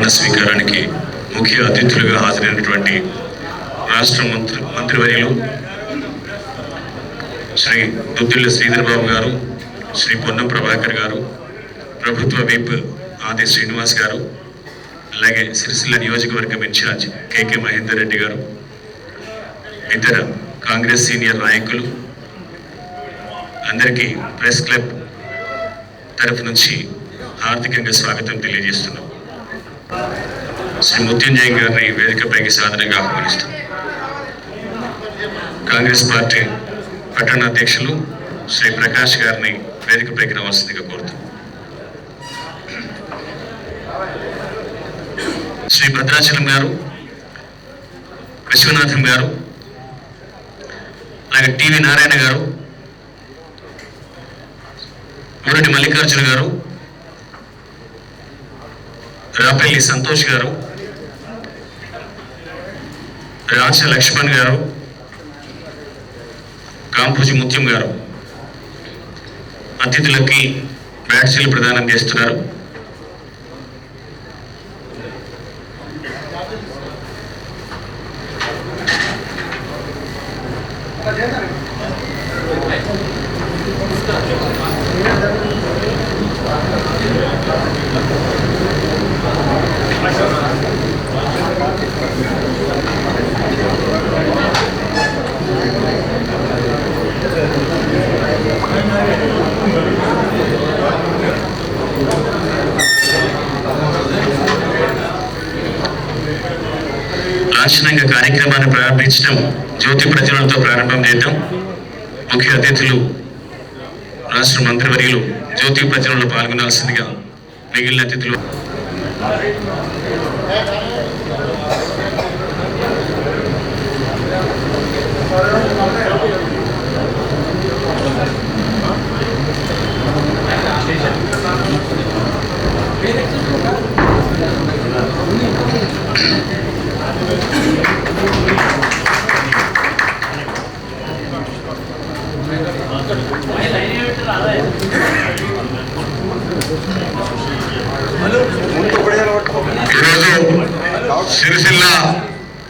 ప్రమాణ స్వీకారానికి ముఖ్య అతిథులుగా హాజరైనటువంటి రాష్ట్ర మంత్రి మంత్రివర్యులు శ్రీ దుద్దిళ్ళ శ్రీధర్బాబు గారు శ్రీ పొన్నం ప్రభాకర్ గారు ప్రభుత్వ విప్ ఆది శ్రీనివాస్ గారు అలాగే సిరిసిల్ల నియోజకవర్గం ఇన్ఛార్జ్ కేకే మహేందర్ రెడ్డి గారు ఇతర కాంగ్రెస్ సీనియర్ నాయకులు అందరికీ ప్రెస్ క్లబ్ తరఫు నుంచి హార్దికంగా స్వాగతం తెలియజేస్తున్నాం. శ్రీ ముత్యంజయ్ గారిని వేదికపైకి సాధనగా ఆహ్వానిస్తాం. కాంగ్రెస్ పార్టీ పట్టణ అధ్యక్షులు శ్రీ ప్రకాష్ గారిని వేదికపైకి రావాల్సిందిగా కోరుతాం. శ్రీ భద్రాచలం గారు విశ్వనాథం గారు అలాగే టివి నారాయణ గారు మురటి మల్లికార్జున గారు రాపల్లి సంతోష్ గారు రాజ లక్ష్మణ్ గారు కాంపూజి ముత్యం గారు అతిథులకి బ్యాడ్జీలు ప్రదానం చేస్తున్నారు. లాంఛనంగా కార్యక్రమాన్ని ప్రారంభించడం జ్యోతి ప్రజలతో ప్రారంభం చేద్దాం. ముఖ్య అతిథులు రాష్ట్ర మంత్రివర్యులు జ్యోతి ప్రజలలో పాల్గొనాల్సిందిగా మిగిలిన అతిథులు జిల్లా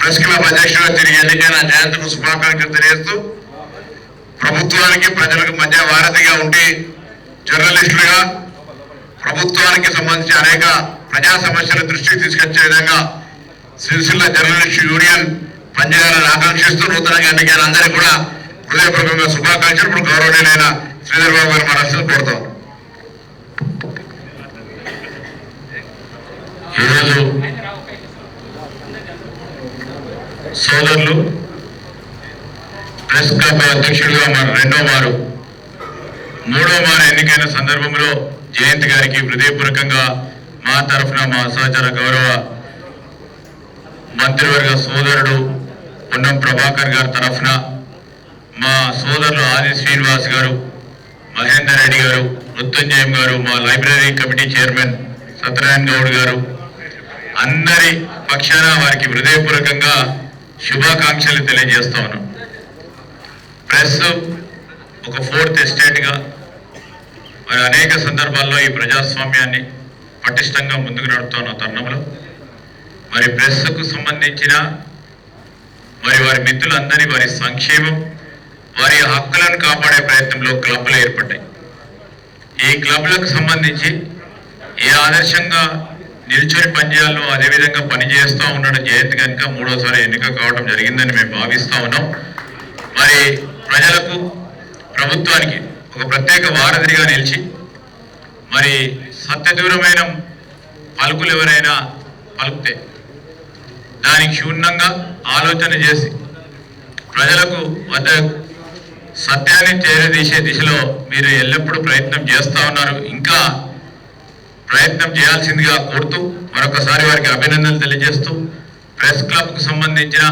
ప్రెస్ క్లబ్ అధ్యక్షుడిగా తిరిగి ఎన్నికైన జయంత్కు శుభాకాంక్షలు తెలియజేస్తూ ప్రభుత్వానికి ప్రజలకు మధ్య వారధిగా ఉండి జర్నలిస్టులుగా ప్రభుత్వానికి సంబంధించి అనేక ప్రజా సమస్యల దృష్టికి తీసుకొచ్చే విధంగా సిరిసిల్ల జర్నలిస్ట్ యూనియన్ పనిచేయాలని ఆకాంక్షిస్తూ నూతనంగా ఎన్నికైన అందరికీ కూడా హృదయపూర్వకంగా శుభాకాంక్షలు. ఇప్పుడు గౌరవనీయులైన శ్రీధర్ బాబు గారు మనస్సును కోరుతాం. ఈరోజు సోదరులు ప్రెస్ క్లబ్ అధ్యక్షుడిగా మరి రెండో వారు మూడో వారు ఎన్నికైన సందర్భంలో జయంత్ గారికి హృదయపూర్వకంగా మా తరఫున మా సహచర గౌరవ మంత్రివర్గ సోదరుడు పొన్నం ప్రభాకర్ గారి తరఫున మా సోదరులు ఆది శ్రీనివాస్ గారు మహేందర్ రెడ్డి గారు మృత్యుంజయం గారు మా library committee chairman Satyanarayana Goud గారు అందరి పక్షాన వారికి హృదయపూర్వకంగా శుభాకాంక్షలు తెలియజేస్తా ఉన్నాం ప్రెస్ ఒక ఫోర్త్ ఎస్టేట్గా మరి అనేక సందర్భాల్లో ఈ ప్రజాస్వామ్యాన్ని పటిష్టంగా ముందుకు నడుపుతున్న తరుణంలో మరి ప్రెస్కు సంబంధించిన మరి వారి మిత్రులందరి వారి సంక్షేమం వారి హక్కులను కాపాడే ప్రయత్నంలో క్లబ్లు ఏర్పడ్డాయి. ఈ క్లబ్లకు సంబంధించి ఏ ఆదర్శంగా నిల్చొని పనిచేయాలో అదేవిధంగా పనిచేస్తూ ఉండడం జయంత్ కనుక మూడోసారి ఎన్నిక కావడం జరిగిందని మేము భావిస్తూ ఉన్నాం. మరి ప్రజలకు ప్రభుత్వానికి ఒక ప్రత్యేక వారధిగా నిలిచి మరి సత్యదూరమైన పలుకులు ఎవరైనా పలుకుతే దానికి క్షుణ్ణంగా ఆలోచన చేసి ప్రజలకు వద్ద సత్యాన్ని చేరదీసే దిశలో మీరు ఎల్లప్పుడూ ప్రయత్నం చేస్తూ ఉన్నారు. ఇంకా ప్రయత్నం చేయాల్సిందిగా కోరుతూ మరొకసారి వారికి అభినందనలు తెలియజేస్తూ ప్రెస్ క్లబ్కు సంబంధించిన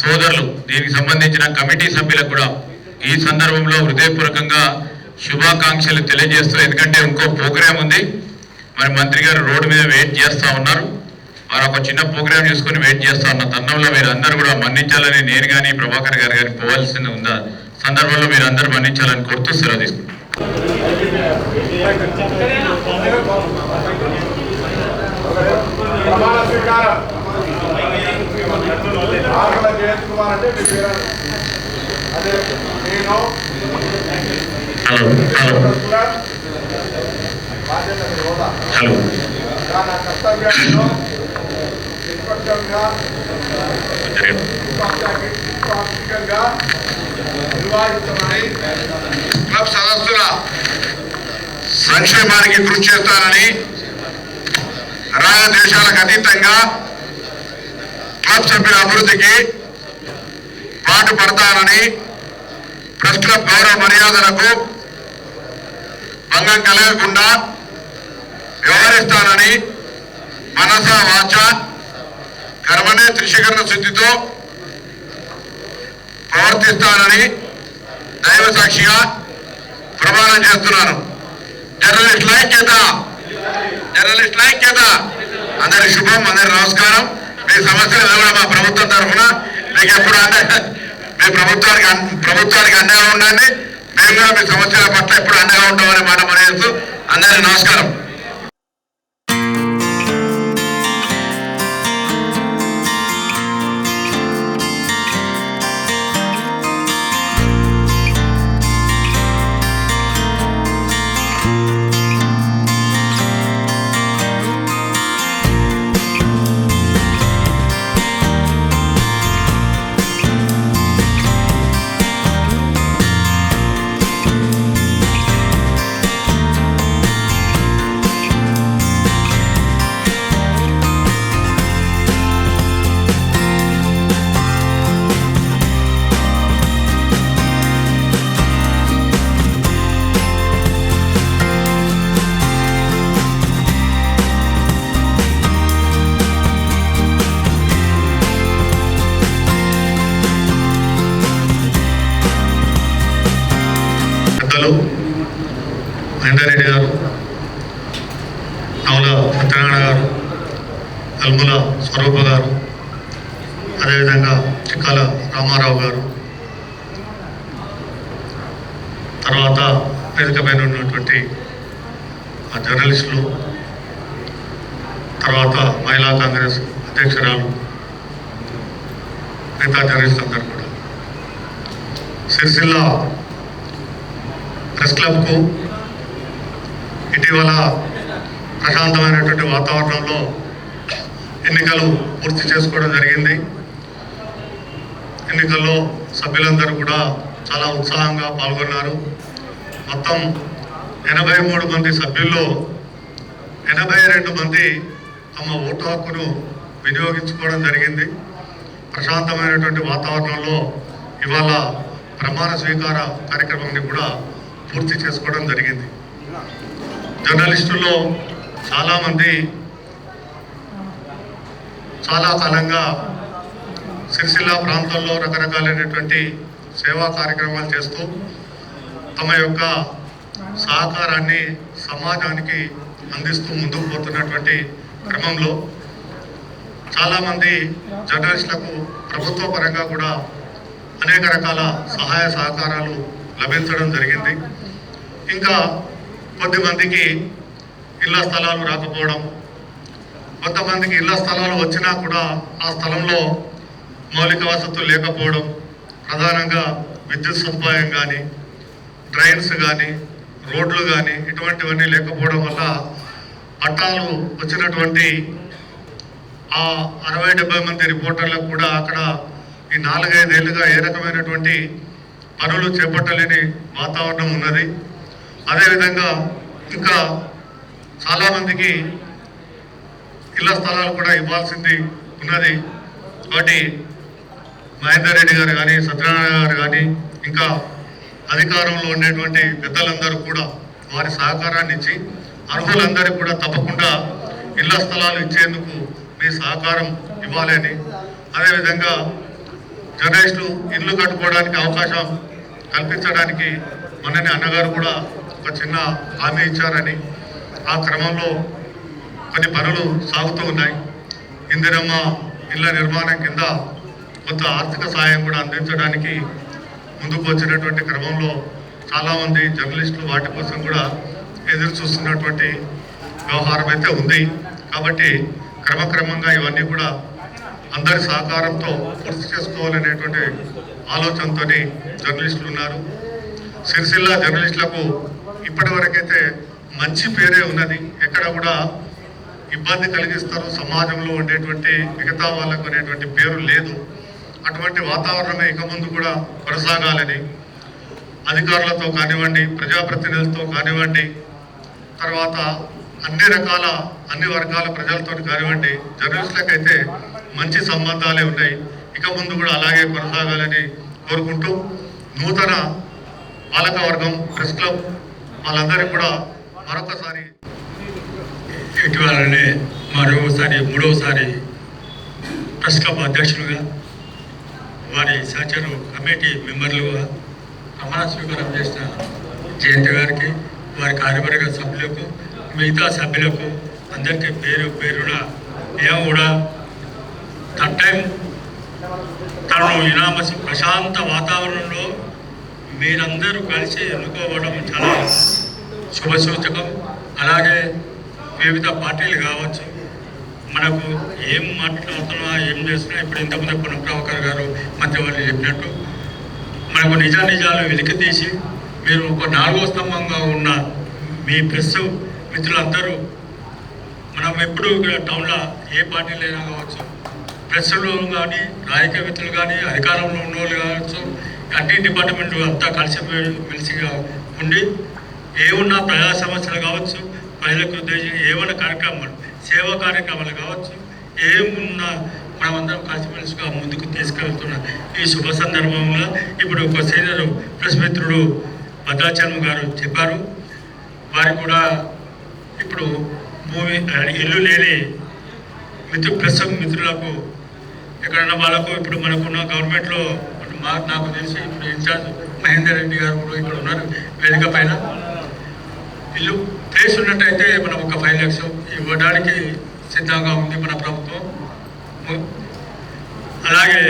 సోదరులు దీనికి సంబంధించిన కమిటీ సభ్యులకు కూడా ఈ సందర్భంలో హృదయపూర్వకంగా శుభాకాంక్షలు తెలియజేస్తూ ఎందుకంటే ఇంకో ప్రోగ్రాం ఉంది. మరి మంత్రి గారు రోడ్డు మీద వెయిట్ చేస్తూ ఉన్నారు. వారు ఒక చిన్న ప్రోగ్రాం చూసుకొని వెయిట్ చేస్తా ఉన్న తరుణంలో మీరు అందరూ కూడా మన్నించాలని నేను కానీ ప్రభాకర్ గారు కానీ పోవాల్సింది ఉందా? సందర్భంలో మీరు అందరూ మన్నించాలని కోరుతూ సెలవు తీసుకుంటాం ప్రమాణ స్వీకారం. ఆకుల జయంత్ కుమార్ అంటే మీ పేరు? అదే నేను. బాధ్యత హోదా నా కర్తవ్యాలను నిష్పక్షంగా నిర్వహిస్తామని సదస్సుల సంక్షేమానికి కృషి చేస్తానని రాయ దేశాలకు అతీతంగా క్లబ్ సభ్యుల అభివృద్ధికి పాటు పడతానని ప్రెస్ క్లబ్ గౌరవ మర్యాదలకు భంగం కలగకుండా వ్యవహరిస్తానని మనస వాచ కర్మనే త్రిశీకరణ శుద్ధితో ప్రవర్తిస్తానని దైవ సాక్షిగా ప్రమాణం చేస్తున్నాను జర్నలిస్ట్ ఐక్యత జర్నలిస్ట్ చేత. అందరి శుభం అందరి నమస్కారం. మీ సమస్యలు ఏదో మా ప్రభుత్వం తరఫున. మీకు ఎప్పుడు మీ ప్రభుత్వానికి అన్- ప్రభుత్వానికి అండగా ఉండండి. మేము కూడా మీ సమస్యల పట్ల ఎప్పుడు అండగా ఉంటామని మాట పనిచేస్తూ అందరికీ నమస్కారం. పెద్దలు వెంకటరెడ్డి గారు నవల సత్యనారాయణ గారు అల్ముల స్వరూప గారు అదేవిధంగా చిక్కాల రామారావు గారు. తర్వాత వేదికపైన ఉన్నటువంటి ఆ జర్నలిస్టులు తర్వాత మహిళా కాంగ్రెస్ అధ్యక్షురాలు మిగతా జర్నలిస్టులు అందరూ కూడా సిరిసిల్ల ప్రెస్ క్లబ్కు ఇటీవల ప్రశాంతమైనటువంటి వాతావరణంలో ఎన్నికలు పూర్తి చేసుకోవడం జరిగింది ఎన్నికల్లో సభ్యులందరూ కూడా చాలా ఉత్సాహంగా పాల్గొన్నారు మొత్తం ఎనభై మూడు మంది సభ్యుల్లో ఎనభై రెండు మంది తమ ఓటు హక్కును వినియోగించుకోవడం జరిగింది. ప్రశాంతమైనటువంటి వాతావరణంలో ఇవాళ ప్రమాణ స్వీకార కార్యక్రమాన్ని కూడా పూర్తి చేసుకోవడం జరిగింది. జర్నలిస్టుల్లో చాలామంది చాలా కాలంగా సిరిసిల్ల ప్రాంతంలో రకరకాలైనటువంటి సేవా కార్యక్రమాలు చేస్తూ తమ యొక్క సహకారాన్ని సమాజానికి అందిస్తూ ముందుకు పోతున్నటువంటి క్రమంలో చాలామంది జర్నలిస్టులకు ప్రభుత్వ పరంగా కూడా అనేక రకాల సహాయ సహకారాలు లభించడం జరిగింది. ఇంకా కొద్దిమందికి ఇళ్ళ స్థలాలు రాకపోవడం కొంతమందికి ఇళ్ళ స్థలాలు వచ్చినా కూడా ఆ స్థలంలో మౌలిక వసతులు లేకపోవడం ప్రధానంగా విద్యుత్ సదుపాయం కానీ డ్రైన్స్ కానీ రోడ్లు కానీ ఇటువంటివన్నీ లేకపోవడం వల్ల పట్టాలు వచ్చినటువంటి ఆ అరవై డెబ్బై మంది రిపోర్టర్లకు కూడా అక్కడ ఈ నాలుగైదేళ్ళుగా ఏ రకమైనటువంటి పనులు చేపట్టలేని వాతావరణం ఉన్నది. అదేవిధంగా ఇంకా చాలామందికి ఇళ్ళ స్థలాలు కూడా ఇవ్వాల్సింది ఉన్నది. కాబట్టి మహేందర్ రెడ్డి గారు కానీ సత్యనారాయణ గారు కానీ ఇంకా అధికారంలో ఉండేటువంటి పెద్దలందరూ కూడా వారి సహకారాన్ని ఇచ్చి అర్హులందరికీ కూడా తప్పకుండా ఇళ్ళ స్థలాలు ఇచ్చేందుకు మీ సహకారం ఇవ్వాలి అని. అదేవిధంగా జర్నలిస్టులు ఇల్లు కట్టుకోవడానికి అవకాశం కల్పించడానికి మొన్ననే అన్నగారు కూడా ఒక చిన్న హామీ ఇచ్చారని. ఆ క్రమంలో కొన్ని పనులు సాగుతూ ఉన్నాయి. ఇందిరమ్మ ఇళ్ళ నిర్మాణం కింద కొంత ఆర్థిక సాయం కూడా అందించడానికి ముందుకు వచ్చినటువంటి క్రమంలో చాలామంది జర్నలిస్టులు వాటి కోసం కూడా ఎదురు చూస్తున్నటువంటి వ్యవహారం అయితే ఉంది. కాబట్టి క్రమక్రమంగా ఇవన్నీ కూడా అందరి సహకారంతో పూర్తి చేసుకోవాలనేటువంటి ఆలోచనతో జర్నలిస్టులు ఉన్నారు. సిరిసిల్ల జర్నలిస్టులకు ఇప్పటివరకైతే మంచి పేరే ఉన్నది. ఎక్కడ కూడా ఇబ్బంది కలిగిస్తారు. సమాజంలో ఉండేటువంటి మిగతా వాళ్ళకు అనేటువంటి పేరు లేదు. అటువంటి వాతావరణమే ఇక ముందు కూడా కొనసాగాలని అధికారులతో కానివ్వండి ప్రజాప్రతినిధులతో కానివ్వండి తర్వాత అన్ని రకాల అన్ని వర్గాల ప్రజలతో కానివ్వండి జర్నలిస్టులకైతే మంచి సంబంధాలే ఉన్నాయి. ఇక ముందు కూడా అలాగే కొనసాగాలని కోరుకుంటూ నూతన పాలక వర్గం ప్రెస్ క్లబ్ వాళ్ళందరికీ కూడా మరొకసారి ఇటీవలనే మరోసారి మూడవసారి ప్రెస్ క్లబ్ అధ్యక్షులుగా వారి సహచరు కమిటీ మెంబర్లుగా ప్రమాణ స్వీకారం చేసిన జయంతి గారికి వారి కార్యవర్గ సభ్యులకు మిగతా సభ్యులకు అందరికీ పేరు పేరున మేము కూడా థర్డ్ టైం తనను ఇనామస్ ప్రశాంత వాతావరణంలో మీరందరూ కలిసి ఎన్నుకోవడం చాలా శుభసూచకం. అలాగే వివిధ పార్టీలు కావచ్చు మనకు ఏం మాట్లాడుతున్నా ఏం చేస్తున్నా ఇప్పుడు ఇంతకుముందు పొన్నం ప్రభాకర్ గారు మధ్య వాళ్ళు చెప్పినట్టు మనకు నిజ నిజాలు వెలికి తీసి మీరు ఒక నాలుగో స్తంభంగా ఉన్న మీ ప్రెస్ మిత్రులందరూ మనం ఎప్పుడు టౌన్లో ఏ పార్టీలైనా కావచ్చు ప్రెస్లో కానీ రాజకీయ కానీ అధికారంలో ఉన్న వాళ్ళు కావచ్చు అన్ని డిపార్ట్మెంట్లు అంతా కలిసి మెలిసిగా ఉండి ఏమున్నా ప్రజా సమస్యలు కావచ్చు ప్రజలకు ఉద్దేశించి ఏమైనా కార్యక్రమాలు సేవా కార్యక్రమాలు కావచ్చు ఏమున్నా మనమందరం కలిసిమెలిసిగా ముందుకు తీసుకెళ్తున్న ఈ శుభ సందర్భంలో ఇప్పుడు ఒక సీనియర్ ప్రెస్ మిత్రుడు భద్రాచలం గారు చెప్పారు. వారు కూడా ఇప్పుడు భూమి ఇల్లు లేని మిత్రు ప్రస్తుతం మిత్రులకు ఎక్కడన్నా వాళ్ళకు ఇప్పుడు మనకున్న గవర్నమెంట్లో మా నాకు తెలిసి ఇప్పుడు ఇన్ఛార్జ్ మహేందర్ రెడ్డి గారు కూడా ఇక్కడ ఉన్నారు వేదిక పైన. ఇల్లు ప్లేస్ ఉన్నట్టయితే మనం ఒక ఫైవ్ ల్యాక్స్ ఇవ్వడానికి సిద్ధంగా ఉంది మన ప్రభుత్వం. అలాగే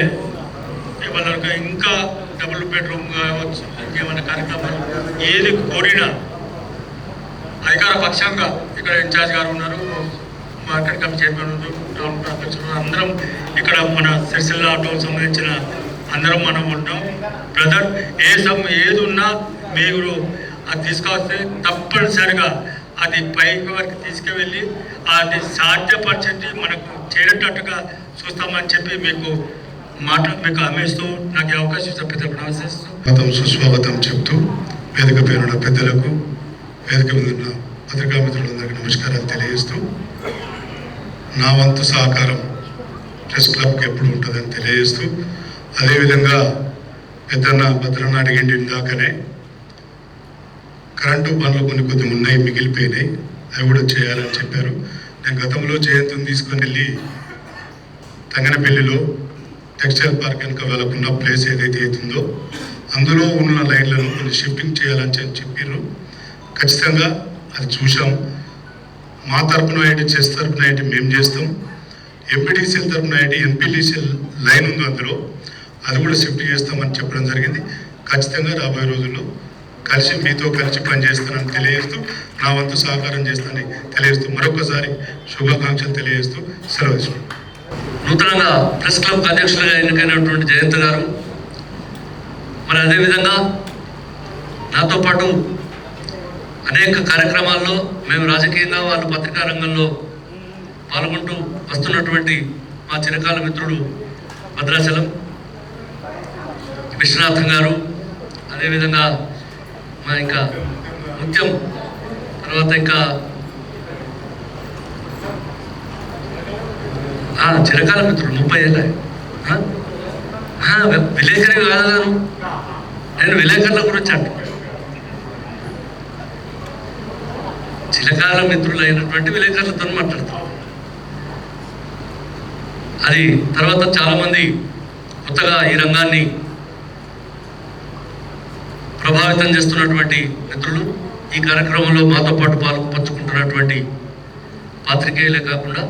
వాళ్ళకి ఇంకా డబుల్ బెడ్రూమ్ కావచ్చు ఇంకేమైనా కార్యక్రమాలు? ఏది కోరినా అధికార పక్షంగా ఇక్కడ ఇన్ఛార్జ్ గారు ఉన్నారు మార్కెట్ కమిటీ చైర్మన్ ఉన్నారు టౌన్ అధ్యక్షులు అందరం ఇక్కడ మన సిరిసిల్ల టౌన్ సంబంధించిన అందరం మనం ఉంటాం. బ్రదర్ ఏ సం ఏది ఉన్నా మీరు అది తీసుకొస్తే తప్పనిసరిగా అది పైకి వరకు తీసుకువెళ్ళి అది సాధ్యపరిచేది మనకు చేరేటట్టుగా చూస్తామని చెప్పి మీకు మాట మీకు నాకు అవకాశం ఇచ్చిన పెద్ద నమస్కరిస్తూ సుస్వాగతం చెప్తూ వేదిక పేరున్న పెద్దలకు వేదిక మీద ఉన్న పత్రికా మిత్రులందరికీ నమస్కారాలు తెలియజేస్తూ నా వంతు సహకారం ప్రెస్ క్లబ్కి ఎప్పుడు ఉంటుందని తెలియజేస్తూ అదేవిధంగా పెద్దన్న భద్రన్న అడిగిండి ఇందాకనే కరెంటు పనులు కొన్ని కొద్ది ఉన్నాయి మిగిలిపోయినాయి అవి కూడా చేయాలని చెప్పారు. నేను గతంలో జయంతిని తీసుకొని వెళ్ళి తంగనపల్లిలో టెక్స్టైల్ పార్క్ కనుక వాళ్ళకున్న ప్లేస్ ఏదైతే అవుతుందో అందులో ఉన్న లైన్లను కొన్ని షిఫ్టింగ్ చేయాలని చెప్పారు ఖచ్చితంగా అది చూసాం మా తరపున ఏంటి చెస్ తరపున ఏంటి మేము చేస్తాం. ఎంపీటీసీఎల్ తరపున ఏంటి ఎన్పీటీసీఎల్ లైన్ ఉంది అందులో. అది కూడా షిఫ్ట్ చేస్తామని చెప్పడం జరిగింది. ఖచ్చితంగా రాబోయే రోజుల్లో కలిసి మీతో కలిసి పనిచేస్తానని తెలియజేస్తూ నా వంతు సహకారం చేస్తానని తెలియజేస్తూ మరొకసారి శుభాకాంక్షలు తెలియజేస్తూ సెలవు తీసుకుంటాను నూతనంగా ప్రెస్ క్లబ్ అధ్యక్షులుగా ఎన్నికైనటువంటి జయంత్ గారు. మరి అదేవిధంగా నాతో పాటు అనేక కార్యక్రమాల్లో మేము రాజకీయంగా వాళ్ళు పత్రికా రంగంలో పాల్గొంటూ వస్తున్నటువంటి మా చిరకాల మిత్రుడు భద్రాచలం విశ్వనాథం గారు. అదేవిధంగా మా ఇంకా ముత్యం తర్వాత ఇంకా చిరకాల మిత్రుడు ముప్పై ఏళ్ళ. విలేకరి కాదు నేను. నేను విలేకరుల గురించి అంటున్నాను చిరకాల మిత్రులు అయినటువంటి విలేకరులతో మాట్లాడతాను అది తర్వాత చాలామంది కొత్తగా ఈ రంగాన్ని ప్రభావితం చేస్తున్నటువంటి మిత్రులు ఈ కార్యక్రమంలో మాతో పాటు పాలు పంచుకుంటున్నటువంటి పాత్రికేయులే కాకుండా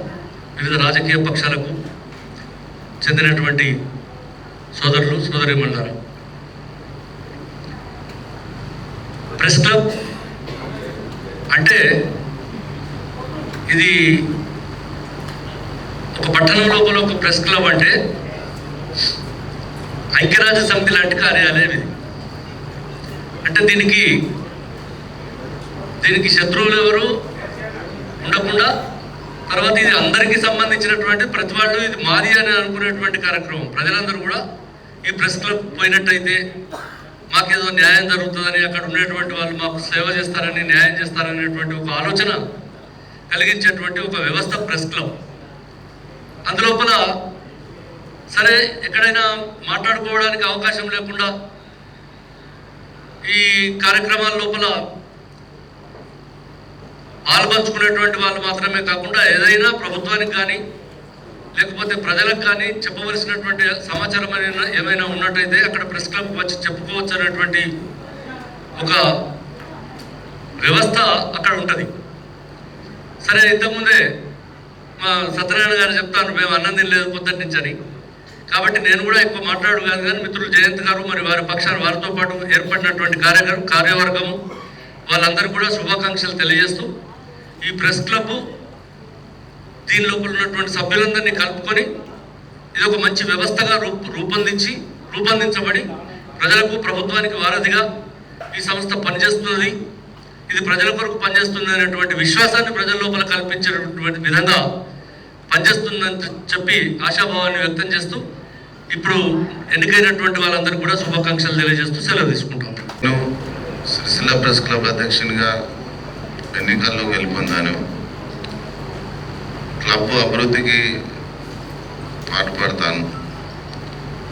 వివిధ రాజకీయ పక్షాలకు చెందినటువంటి సోదరులు సోదరిమణులారు. ప్రెస్ క్లబ్ అంటే ఇది ఒక పట్టణం లోపల ఒక ప్రెస్ క్లబ్ అంటే ఐక్యరాజ్య సమితి లాంటి కార్యాలయం ఇది. అంటే దీనికి దీనికి శత్రువులు ఎవరు ఉండకుండా తర్వాత ఇది అందరికీ సంబంధించినటువంటి ప్రతి వాళ్ళు ఇది మాది అని అనుకునేటువంటి కార్యక్రమం. ప్రజలందరూ కూడా ఈ ప్రెస్ క్లబ్ పోయినట్టయితే మాకేదో న్యాయం జరుగుతుందని అక్కడ ఉండేటువంటి వాళ్ళు మాకు సేవ చేస్తారని న్యాయం చేస్తారనేటువంటి ఒక ఆలోచన కలిగించేటువంటి ఒక వ్యవస్థ ప్రెస్ క్లబ్. అందులోపల సరే ఎక్కడైనా మాట్లాడుకోవడానికి అవకాశం లేకుండా ఈ కార్యక్రమాల లోపల పాల్పంచుకునేటువంటి వాళ్ళు మాత్రమే కాకుండా ఏదైనా ప్రభుత్వానికి కానీ లేకపోతే ప్రజలకు కానీ చెప్పవలసినటువంటి సమాచారం అయినా ఏమైనా ఉన్నట్టయితే అక్కడ ప్రెస్ క్లబ్ వచ్చి చెప్పుకోవచ్చు అనేటువంటి ఒక వ్యవస్థ అక్కడ ఉంటుంది. సరే ఇంతకుముందే మా సత్యనారాయణ గారు చెప్తాను మేము అన్నం తినలేదు పొద్దున్న నుంచి అని. కాబట్టి నేను కూడా ఎక్కువ మాట్లాడు కాదు కానీ మిత్రులు జయంత్ గారు మరి వారి పక్షాన వారితో పాటు ఏర్పడినటువంటి కార్యక్రమం కార్యవర్గము వాళ్ళందరూ కూడా శుభాకాంక్షలు తెలియజేస్తూ ఈ ప్రెస్ క్లబ్ దీని లోపల ఉన్నటువంటి సభ్యులందరినీ కలుపుకొని ఇది ఒక మంచి వ్యవస్థగా రూప రూపొందించి రూపొందించబడి ప్రజలకు ప్రభుత్వానికి వారధిగా ఈ సంస్థ పనిచేస్తున్నది. ఇది ప్రజల కొరకు పనిచేస్తుంది అనేటువంటి విశ్వాసాన్ని ప్రజల లోపల కల్పించేటువంటి విధంగా పనిచేస్తుందని చెప్పి ఆశాభావాన్ని వ్యక్తం చేస్తూ ఇప్పుడు ఎన్నికైనటువంటి వాళ్ళందరూ కూడా శుభాకాంక్షలు తెలియజేస్తూ సెలవు తీసుకుంటాం సిరిసిల్ల ప్రెస్ క్లబ్ అధ్యక్షునిగా ఎన్నికల్లో గెలుపొందాను. క్లబ్ అభివృద్ధికి పాటుపడతాను.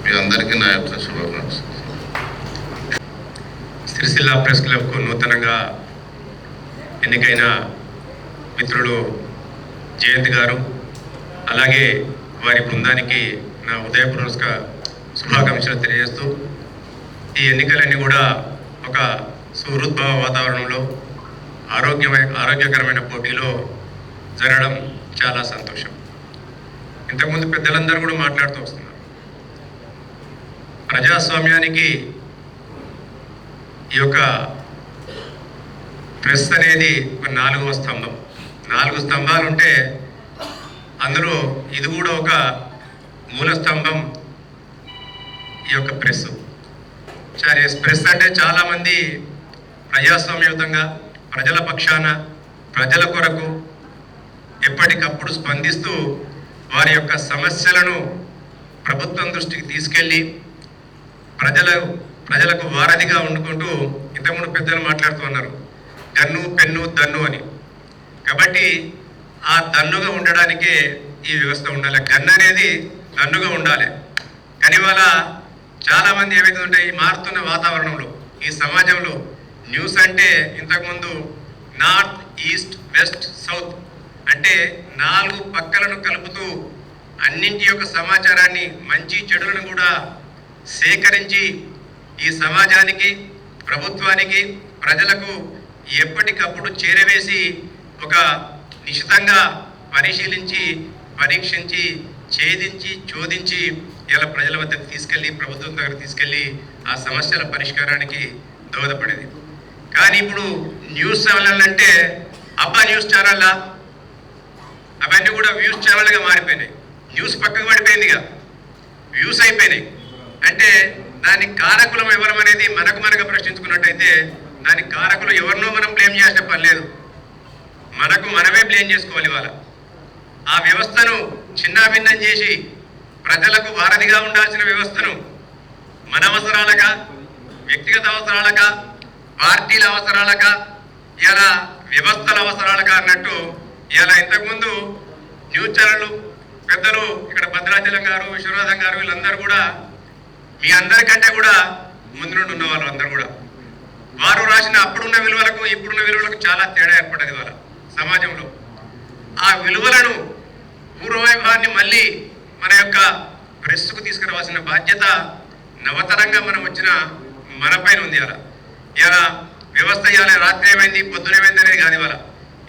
మీ అందరికీ నా యొక్క శుభాకాంక్షలు. సిరిసిల్ల ప్రెస్ క్లబ్కు నూతనంగా ఎన్నికైన మిత్రుడు జయంత్ గారు అలాగే వారి బృందానికి నా ఉదయపూర్వక శుభాకాంక్షలు తెలియజేస్తూ ఈ ఎన్నికలన్నీ కూడా ఒక సుహృద్భావ వాతావరణంలో ఆరోగ్యమై ఆరోగ్యకరమైన పోటీలో జరగడం చాలా సంతోషం. ఇంతకుముందు పెద్దలందరూ కూడా మాట్లాడుతూ వస్తున్నారు. ప్రజాస్వామ్యానికి ఈ యొక్క ప్రెస్ అనేది ఒక నాలుగవ స్తంభం. నాలుగు స్తంభాలు ఉంటే అందులో ఇది కూడా ఒక మూల స్తంభం ఈ యొక్క ప్రెస్. సరే ప్రెస్ అంటే చాలామంది ప్రజాస్వామ్యయుతంగా ప్రజల పక్షాన ప్రజల కొరకు ఎప్పటికప్పుడు స్పందిస్తూ వారి యొక్క సమస్యలను ప్రభుత్వం దృష్టికి తీసుకెళ్ళి ప్రజల ప్రజలకు వారధిగా వండుకుంటూ ఇంతకుముందు పెద్దలు మాట్లాడుతూ ఉన్నారు. గన్ను పెన్ను దన్ను అని. కాబట్టి ఆ దన్నుగా ఉండడానికే ఈ వ్యవస్థ ఉండాలి. గన్ను అనేది దన్నుగా ఉండాలి. కానీ ఇవాళ చాలామంది ఏమైతే ఉంటాయి ఈ మారుతున్న వాతావరణంలో ఈ సమాజంలో న్యూస్ అంటే ఇంతకుముందు నార్త్ ఈస్ట్ వెస్ట్ సౌత్ అంటే నాలుగు పక్కలను కలుపుతూ అన్నింటి యొక్క సమాచారాన్ని మంచి చెడులను కూడా సేకరించి ఈ సమాజానికి ప్రభుత్వానికి ప్రజలకు ఎప్పటికప్పుడు చేరవేసి ఒక నిశితంగా పరిశీలించి పరీక్షించి ఛేదించి చోదించి ఇలా ప్రజల వద్దకు తీసుకెళ్ళి ప్రభుత్వం దగ్గర తీసుకెళ్ళి ఆ సమస్యల పరిష్కారానికి దోహదపడేది. కానీ ఇప్పుడు న్యూస్ ఛానల్ అంటే అబ్బా న్యూస్ ఛానల్లా అవన్నీ కూడా వ్యూస్ ఛానల్గా మారిపోయినాయి. న్యూస్ పక్కకు పడిపోయిందిగా వ్యూస్ అయిపోయినాయి. అంటే దాని కారకులం ఎవరం అనేది మనకు మనకు ప్రశ్నించుకున్నట్టయితే దాని కారకులు ఎవరినో మనం బ్లేమ్ చేసిన పని లేదు. మనకు మనమే బ్లేమ్ చేసుకోవాలి ఇవాళ. ఆ వ్యవస్థను చిన్నాభిన్నం చేసి ప్రజలకు వారధిగా ఉండాల్సిన వ్యవస్థను మన అవసరాలక వ్యక్తిగత అవసరాలక పార్టీల అవసరాలక ఇలా వ్యవస్థల అవసరాలక అన్నట్టు ఇలా ఇంతకుముందు న్యూస్ ఛానళ్ళు పెద్దలు ఇక్కడ భద్రాచలం గారు విశ్వనాథం గారు వీళ్ళందరూ కూడా మీ అందరికంటే కూడా ముందు నుండి ఉన్న వాళ్ళు అందరూ కూడా. వారు రాసిన అప్పుడున్న విలువలకు ఇప్పుడున్న విలువలకు చాలా తేడా ఏర్పడ్డది వాళ్ళ సమాజంలో. ఆ విలువలను పూర్వవైభవాన్ని మళ్ళీ మన యొక్క ప్రెస్కు తీసుకురావాల్సిన బాధ్యత నవతరంగా మనం వచ్చిన మనపైన ఉంది అలా ఇలా వ్యవస్థ ఇవాళ రాత్రి ఏమైంది? పొద్దున ఏమైంది అనేది కాదు ఇవాళ.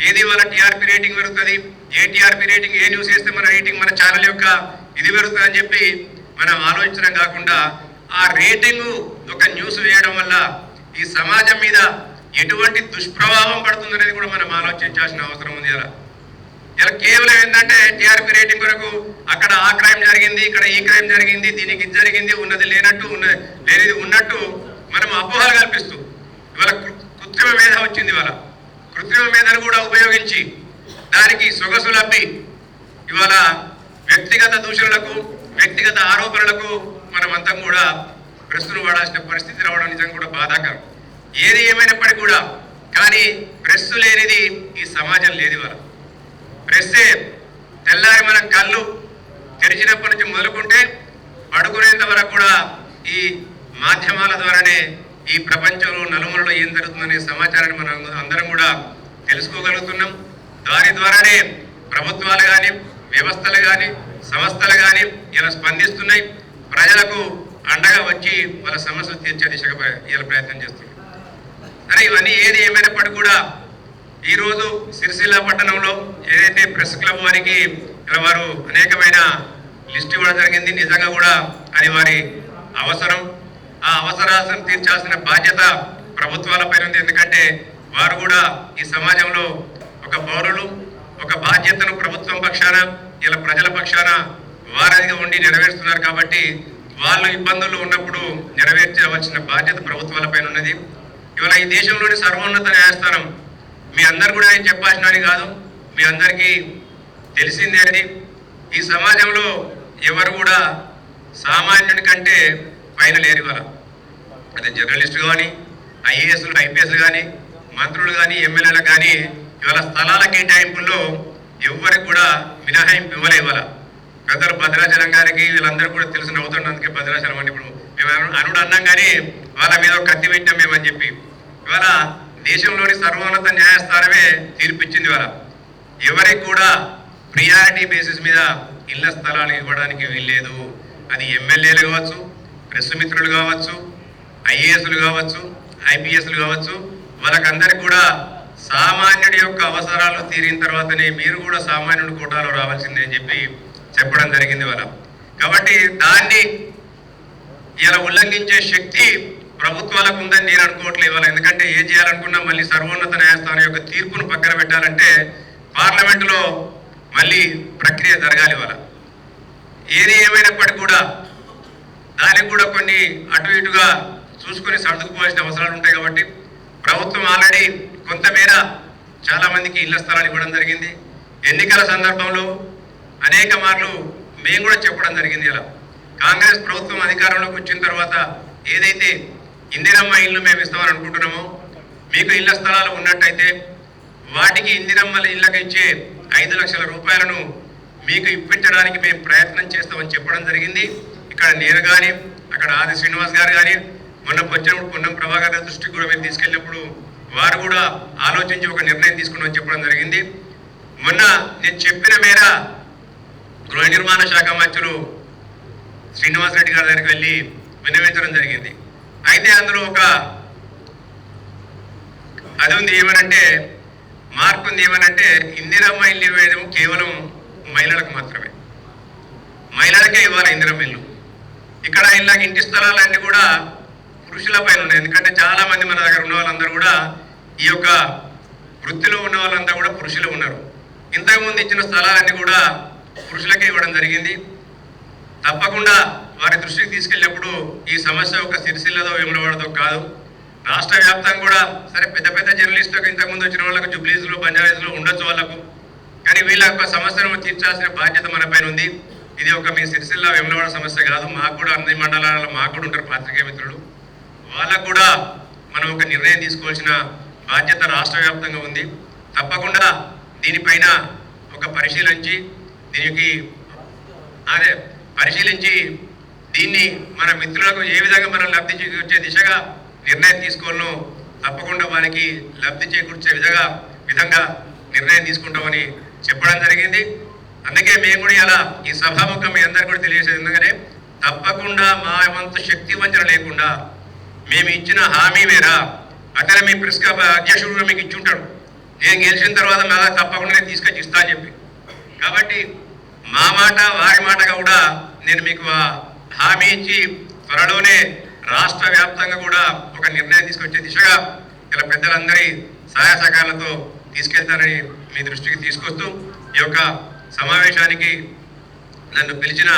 ఏది ఇవాళ టీఆర్పీ రేటింగ్ పెరుగుతుంది? ఏ టీఆర్పీ రేటింగ్ ఏ న్యూస్ వేస్తే మన రేటింగ్ మన ఛానల్ యొక్క ఇది పెరుగుతుంది అని చెప్పి మనం ఆలోచించడం కాకుండా ఆ రేటింగ్ ఒక న్యూస్ వేయడం వల్ల ఈ సమాజం మీద ఎటువంటి దుష్ప్రభావం పడుతుందనేది కూడా మనం ఆలోచించాల్సిన అవసరం ఉంది ఇలా ఇలా కేవలం ఏంటంటే టీఆర్పీ రేటింగ్ కొరకు అక్కడ ఆ క్రైమ్ జరిగింది ఇక్కడ ఈ క్రైమ్ జరిగింది దీనికి ఇది జరిగింది ఉన్నది లేనట్టు ఉన్న లేనిది ఉన్నట్టు మనం అపోహలు కల్పిస్తూ ఇవాళ కృ- కృత్రిమ మేధ వచ్చింది ఇవాళ. కృత్రిమ మేధను కూడా ఉపయోగించి దానికి సొగసు లబ్బి ఇవాళ వ్యక్తిగత దూషణలకు వ్యక్తిగత ఆరోపణలకు మనమంతా కూడా ప్రెస్ను వాడాల్సిన పరిస్థితి రావడం నిజంగా కూడా బాధాకరం. ఏది ఏమైనప్పటికీ కూడా కానీ ప్రెస్ లేనిది ఈ సమాజం లేదు ఇవాళ. ప్రెస్సే తెల్లారి మన కళ్ళు తెరిచినప్పటి నుంచి మొదలుకుంటే పడుకునేంత వరకు కూడా ఈ మాధ్యమాల ద్వారానే ఈ ప్రపంచంలో నలుమూలలో ఏం జరుగుతుందనే సమాచారాన్ని మనం అందరం కూడా తెలుసుకోగలుగుతున్నాం. దాని ద్వారానే ప్రభుత్వాలు కానీ వ్యవస్థలు కానీ సంస్థలు కానీ ఇలా స్పందిస్తున్నాయి. ప్రజలకు అండగా వచ్చి వాళ్ళ సమస్యలు తీర్చే దిశగా ఇలా ప్రయత్నం చేస్తున్నాయి. సరే ఇవన్నీ ఏది ఏమైనప్పటికీ కూడా ఈరోజు సిరిసిల్ల పట్టణంలో ఏదైతే ప్రెస్ క్లబ్ వారికి ఇలా వారు అనేకమైన లిస్ట్ ఇవ్వడం జరిగింది నిజంగా కూడా అది వారి అవసరం. ఆ అవసరాలను తీర్చాల్సిన బాధ్యత ప్రభుత్వాలపై ఉంది. ఎందుకంటే వారు కూడా ఈ సమాజంలో ఒక పౌరులు ఒక బాధ్యతను ప్రభుత్వం పక్షాన ఇలా ప్రజల పక్షాన వారధిగా ఉండి నెరవేరుస్తున్నారు కాబట్టి వాళ్ళు ఇబ్బందులు ఉన్నప్పుడు నెరవేర్చవలసిన బాధ్యత ప్రభుత్వాలపైన ఉన్నది. ఇవాళ ఈ దేశంలోని సర్వోన్నత న్యాయస్థానం మీ అందరు కూడా నేను చెప్పాల్సిన కాదు మీ అందరికీ తెలిసిందే అది. ఈ సమాజంలో ఎవరు కూడా సామాన్యుడి కంటే పైన లేరు ఇవాళ. అదే జర్నలిస్ట్ కానీ ఐఏఎస్లు ఐపీఎస్ కానీ మంత్రులు కానీ ఎమ్మెల్యేలు కానీ ఇవాళ స్థలాల కేటాయింపుల్లో ఎవరికి కూడా మినహాయింపు ఇవ్వలే ఇవాళ. పెద్దలు భద్రాచలం గారికి వీళ్ళందరూ కూడా తెలిసి నవ్వుతున్నారు భద్రాచలం అని ఇప్పుడు మేము అనుడు అన్నాం కానీ వాళ్ళ మీద ఒక కత్తి పెట్టాం మేమని చెప్పి. ఇవాళ దేశంలోని సర్వోన్నత న్యాయస్థానమే తీర్పిచ్చింది ఇవాళ. ఎవరికి కూడా ప్రియారిటీ బేసిస్ మీద ఇళ్ళ స్థలాలు ఇవ్వడానికి వీల్లేదు. అది ఎమ్మెల్యేలు కావచ్చు ప్రెస్ మిత్రులు కావచ్చు ఐఏఎస్లు కావచ్చు ఐపీఎస్లు కావచ్చు వాళ్ళకందరికి కూడా సామాన్యుడి యొక్క అవసరాలు తీరిన తర్వాతనే మీరు కూడా సామాన్యుడి కోటాలో రావాల్సిందే అని చెప్పి చెప్పడం జరిగింది వాళ్ళ. కాబట్టి దాన్ని ఇలా ఉల్లంఘించే శక్తి ప్రభుత్వాలకు ఉందని నేను అనుకోవట్లేదు ఇవాళ ఎందుకంటే ఏం చేయాలనుకున్నా మళ్ళీ సర్వోన్నత న్యాయస్థానం యొక్క తీర్పును పక్కన పెట్టాలంటే పార్లమెంటులో మళ్ళీ ప్రక్రియ జరగాలి ఇవాళ ఏది ఏమైనప్పటికీ కూడా దానికి కూడా కొన్ని అటు ఇటుగా చూసుకొని సర్దుకుపోవాల్సిన అవసరాలు ఉంటాయి కాబట్టి ప్రభుత్వం ఆల్రెడీ కొంతమేర చాలామందికి ఇళ్ళ స్థలాలు ఇవ్వడం జరిగింది. ఎన్నికల సందర్భంలో అనేక మార్లు మేము కూడా చెప్పడం జరిగింది ఇలా. కాంగ్రెస్ ప్రభుత్వం అధికారంలోకి వచ్చిన తర్వాత ఏదైతే ఇందిరమ్మ ఇల్లు మేము ఇస్తామని అనుకుంటున్నామో మీకు ఇళ్ళ స్థలాలు ఉన్నట్టయితే వాటికి ఇందిరమ్మల ఇళ్ళకి ఇచ్చే ఐదు లక్షల రూపాయలను మీకు ఇప్పించడానికి మేము ప్రయత్నం చేస్తామని చెప్పడం జరిగింది. ఇక్కడ నేను కానీ అక్కడ ఆది శ్రీనివాస్ గారు కానీ మొన్న వచ్చినప్పుడు పొన్నం ప్రభాకర్ దృష్టికి కూడా మేము తీసుకెళ్ళినప్పుడు వారు కూడా ఆలోచించి ఒక నిర్ణయం తీసుకున్నామని చెప్పడం జరిగింది. మొన్న నేను చెప్పిన మేర గృహ నిర్మాణ శాఖ మంత్రులు శ్రీనివాస్ రెడ్డి గారి దగ్గరికి వెళ్ళి విన్నవించడం జరిగింది. అయితే అందులో ఒక అది ఉంది ఏమనంటే మార్పు ఉంది ఏమనంటే ఇందిరమ్మ ఇల్లు ఇవ్వడం కేవలం మహిళలకు మాత్రమే. మహిళలకే ఇవ్వాలి ఇందిరమ్మ ఇల్లు. ఇక్కడ ఇలా ఇంటి స్థలాలన్నీ కూడా పురుషుల పైన ఉన్నాయి. ఎందుకంటే చాలా మంది మన దగ్గర ఉన్న వాళ్ళందరూ కూడా ఈ యొక్క వృత్తిలో ఉన్న వాళ్ళంతా కూడా పురుషులు ఉన్నారు. ఇంతకుముందు ఇచ్చిన స్థలాలన్నీ కూడా పురుషులకే ఇవ్వడం జరిగింది. తప్పకుండా వారి దృష్టికి తీసుకెళ్ళినప్పుడు ఈ సమస్య ఒక సిరిసిల్లదో విమలవాడదో కాదు. రాష్ట్ర వ్యాప్తంగా కూడా సరే పెద్ద పెద్ద జర్నలిస్టులకు ఇంతకుముందు వచ్చిన వాళ్ళకు జుబ్లీస్లో బంజారాస్లో ఉండొచ్చు వాళ్ళకు. కానీ వీళ్ళ యొక్క సమస్యను తీర్చాల్సిన బాధ్యత మన పైన ఉంది. ఇది ఒక మీ సిరిసిల్ల వేములవాడ సమస్య కాదు. మాకు కూడా అన్ని మండలాలలో మాకు కూడా ఉంటారు పాత్రికేయ మిత్రులు. వాళ్ళకు కూడా మనం ఒక నిర్ణయం తీసుకోవాల్సిన బాధ్యత రాష్ట్ర వ్యాప్తంగా ఉంది. తప్పకుండా దీనిపైన ఒక పరిశీలించి దీనికి అదే పరిశీలించి దీన్ని మన మిత్రులకు ఏ విధంగా మనం లబ్ధి చేకూర్చే దిశగా నిర్ణయం తీసుకోవాలను తప్పకుండా వారికి లబ్ధి చేకూర్చే విధంగా విధంగా నిర్ణయం తీసుకుంటామని చెప్పడం జరిగింది. అందుకే మేము కూడా ఇలా ఈ సభాముఖం మీ అందరికీ కూడా తెలియజేసేది ఎందుకంటే తప్పకుండా మా వంతు శక్తి వంచన లేకుండా మేము ఇచ్చిన హామీ వేరా అతనే మీ ప్రెస్ అధ్యక్షుడు మీకు ఇచ్చి ఉంటాడు నేను గెలిచిన తర్వాత మళ్ళా తప్పకుండా తీసుకొచ్చి ఇస్తా అని చెప్పి. కాబట్టి మా మాట వారి మాటగా కూడా నేను మీకు హామీ ఇచ్చి త్వరలోనే రాష్ట్ర వ్యాప్తంగా కూడా ఒక నిర్ణయం తీసుకొచ్చే దిశగా ఇలా పెద్దలందరి సహాయ సహకారాలతో తీసుకెళ్తానని మీ దృష్టికి తీసుకొస్తూ ఈ యొక్క సమావేశానికి నన్ను పిలిచిన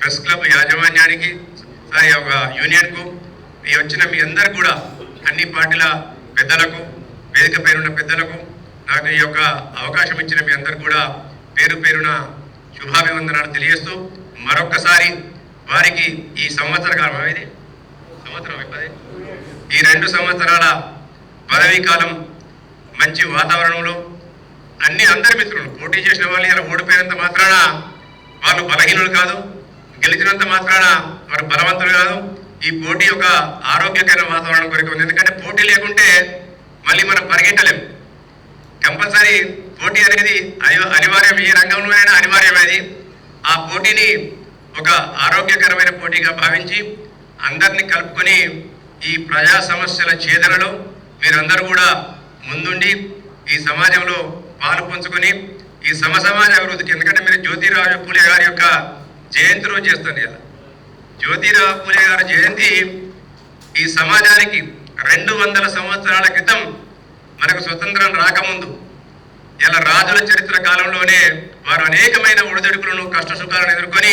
ప్రెస్ క్లబ్ యాజమాన్యానికి ఆ యొక్క యూనియన్కు మీ వచ్చిన మీ అందరు కూడా అన్ని పార్టీల పెద్దలకు వేదిక పేరున్న పెద్దలకు నాకు ఈ యొక్క అవకాశం ఇచ్చిన మీ అందరు కూడా పేరు పేరున శుభాభివందనాలు తెలియజేస్తూ మరొక్కసారి వారికి ఈ సంవత్సర కాలం అనేది సంవత్సరం పది ఈ రెండు సంవత్సరాల పదవీ కాలం మంచి వాతావరణంలో అన్ని అందరి మిత్రులు. పోటీ చేసిన వాళ్ళు ఇలా ఓడిపోయినంత మాత్రాన వాళ్ళు బలహీనులు కాదు. గెలిచినంత మాత్రాన వారు బలవంతులు కాదు. ఈ పోటీ ఒక ఆరోగ్యకరమైన వాతావరణం కొరకు ఉంది. ఎందుకంటే పోటీ లేకుంటే మళ్ళీ మనం పరిగెట్టలేము కంపల్సరీ పోటీ అనేది అని- అనివార్యం. ఏ రంగంలోనైనా అనివార్యమైనది ఆ పోటీని ఒక ఆరోగ్యకరమైన పోటీగా భావించి అందరినీ కలుపుకొని ఈ ప్రజా సమస్యల ఛేదనలో మీరందరూ కూడా ముందుండి ఈ సమాజంలో పాలు పంచుకొని ఈ సమసమాజ అభివృద్ధికి ఎందుకంటే మీరు జ్యోతిరావు పూలే గారి యొక్క జయంతి రోజు చేస్తాను ఇలా జ్యోతిరావు పూలే గారి జయంతి ఈ సమాజానికి రెండు వందల సంవత్సరాల క్రితం మనకు స్వతంత్రం రాకముందు ఇలా రాజుల చరిత్ర కాలంలోనే వారు అనేకమైన ఒడిదొడుకులను కష్ట సుఖాలను ఎదుర్కొని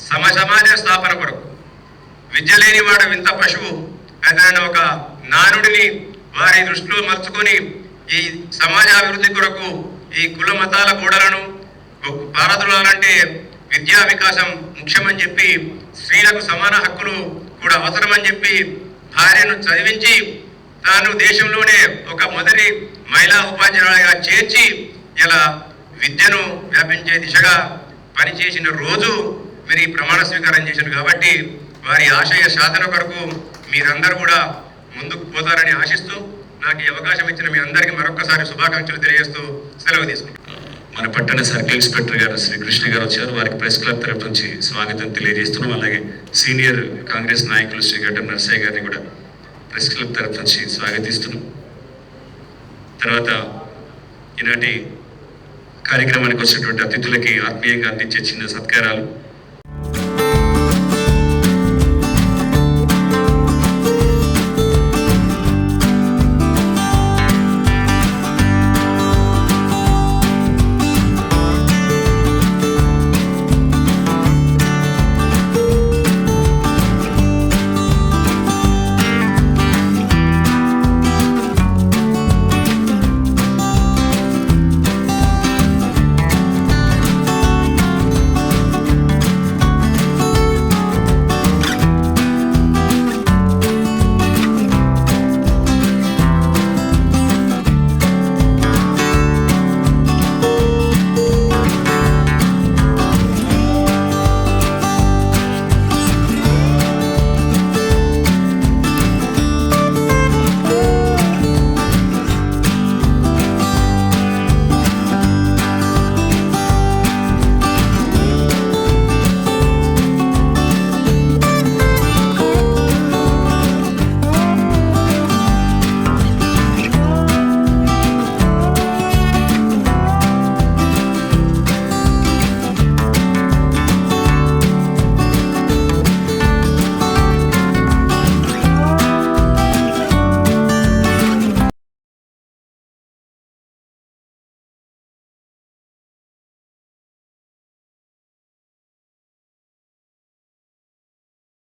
సమ సమాజ స్థాపన కొరకు విద్య లేనివాడు వింత పశువు అతను ఒక నానుడిని వారి దృష్టిలో మలుచుకొని ఈ సమాజ అభివృద్ధి కొరకు ఈ కుల మతాల గోడలను పారదులాలంటే విద్యా వికాసం ముఖ్యమని చెప్పి స్త్రీలకు సమాన హక్కులు కూడా అవసరమని చెప్పి భార్యను చదివించి తాను దేశంలోనే ఒక మొదటి మహిళా ఉపాధ్యాయులుగా చేర్చి ఇలా విద్యను వ్యాపించే దిశగా పనిచేసిన రోజు మీరు ఈ ప్రమాణ స్వీకారం చేశారు కాబట్టి వారి ఆశయ సాధన కొరకు మీరందరూ కూడా ముందుకు పోతారని ఆశిస్తూ నాకు ఈ అవకాశం ఇచ్చిన మీ అందరికీ మరొకసారి శుభాకాంక్షలు తెలియజేస్తూ సెలవు తీసుకుంటాను మన పట్టణ సర్కిల్ ఇన్స్పెక్టర్ గారు శ్రీకృష్ణ గారు వచ్చారు. వారికి ప్రెస్ క్లబ్ తరపు నుంచి స్వాగతం తెలియజేస్తున్నాం. అలాగే సీనియర్ కాంగ్రెస్ నాయకులు శ్రీ గడ్డం నర్సయ్య గారిని కూడా ప్రెస్ క్లబ్ తరపు నుంచి స్వాగతిస్తున్నాం. తర్వాత ఈనాటి కార్యక్రమానికి వచ్చినటువంటి అతిథులకి ఆత్మీయంగా అందించే చిన్న సత్కారాలు.